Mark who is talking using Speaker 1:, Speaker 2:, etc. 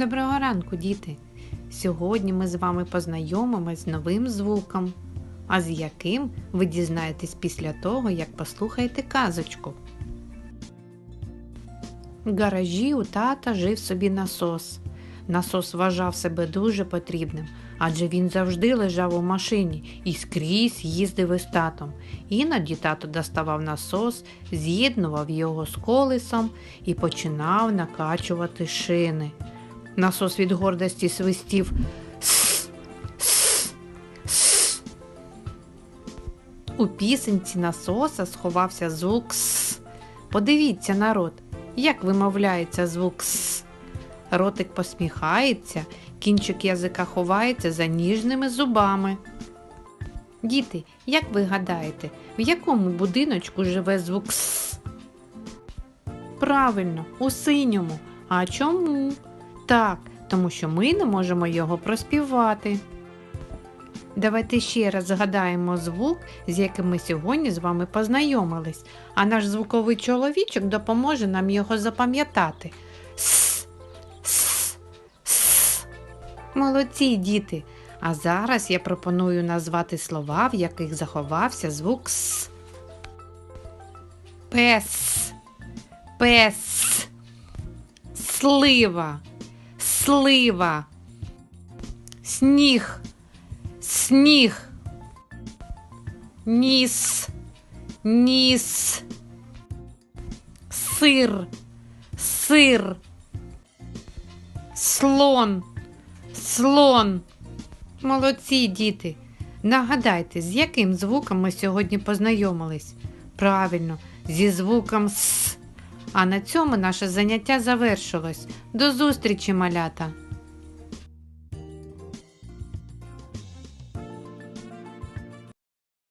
Speaker 1: Доброго ранку, діти! Сьогодні ми з вами познайомимось з новим звуком, а з яким ви дізнаєтесь після того, як послухаєте казочку. В гаражі у тата жив собі насос. Насос вважав себе дуже потрібним, адже він завжди лежав у машині і скрізь їздив із татом. Іноді тато доставав насос, з'єднував його з колесом і починав накачувати шини. Насос від гордості свистів. «Сс, сс, сс». У пісенці насоса сховався звук С. Подивіться, народ, як вимовляється звук С. Ротик посміхається, кінчик язика ховається за ніжними зубами. Діти, як ви гадаєте, в якому будиночку живе звук С? Правильно, у синьому. А чому? Так, тому що ми не можемо його проспівати. Давайте ще раз згадаємо звук, з яким ми сьогодні з вами познайомились, а наш звуковий чоловічок допоможе нам його запам'ятати. С, с, с. Молодці, діти! А зараз я пропоную назвати слова, в яких заховався звук С. Пес, пес, слива, слива, сніг, сніг, ніс, ніс, сир, сир, слон, слон. Молодці, діти. Нагадайте, з яким звуком ми сьогодні познайомились? Правильно, зі звуком С. А на цьому наше заняття завершилось. До зустрічі, малята!